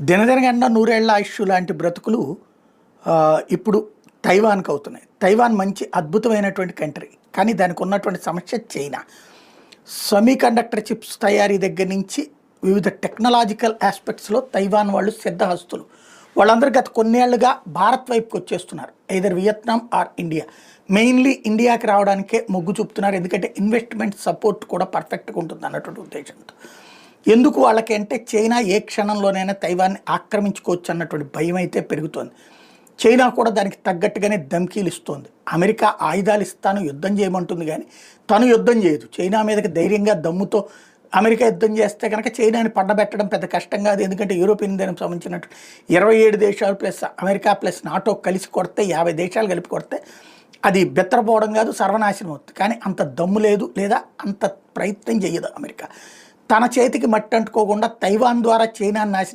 దినదినగండా నూరేళ్ళ ఆయుష్ లాంటి బ్రతుకులు ఇప్పుడు తైవాన్కి అవుతున్నాయి. తైవాన్ మంచి అద్భుతమైనటువంటి కంట్రీ. కానీ దానికి ఉన్నటువంటి సమస్య చైనా. సెమీ కండక్టర్ చిప్స్ తయారీ దగ్గర నుంచి వివిధ టెక్నాలజికల్ ఆస్పెక్ట్స్లో తైవాన్ వాళ్ళు సిద్ధహస్తులు. వాళ్ళందరూ గత కొన్నేళ్ళుగా భారత్ వైపుకి వచ్చేస్తున్నారు. Either Vietnam or India. Mainly ఇండియాకి రావడానికే మొగ్గు చూపుతున్నారు. ఎందుకంటే ఇన్వెస్ట్మెంట్ సపోర్ట్ కూడా పర్ఫెక్ట్గా ఉంటుంది అన్నటువంటి ఉద్దేశంతో. ఎందుకు వాళ్ళకి అంటే చైనా ఏ క్షణంలోనైనా తైవాన్ని ఆక్రమించుకోవచ్చు అన్నటువంటి భయం అయితే పెరుగుతోంది. చైనా కూడా దానికి తగ్గట్టుగానే ధమ్కీలు ఇస్తోంది. అమెరికా ఆయుధాలు ఇస్తాను యుద్ధం చేయమంటుంది కానీ తను యుద్ధం చేయదు. చైనా మీదకి ధైర్యంగా దమ్ముతో అమెరికా యుద్ధం చేస్తే కనుక చైనాని పడ్డబెట్టడం పెద్ద కష్టం కాదు. ఎందుకంటే యూరోపియన్ దానికి సంబంధించినట్టు ఇరవై ఏడు దేశాలు ప్లస్ అమెరికా ప్లస్ నాటో కలిసి కొడితే యాభై దేశాలు కలిపి కొడితే అది బెత్తరపోవడం కాదు సర్వనాశనం అవుతుంది. కానీ అంత దమ్ము లేదు లేదా అంత ప్రయత్నం చేయదు అమెరికా. తన చేతికి మట్టి అంటుకోకుండా తైవాన్ ద్వారా చైనా నాశనం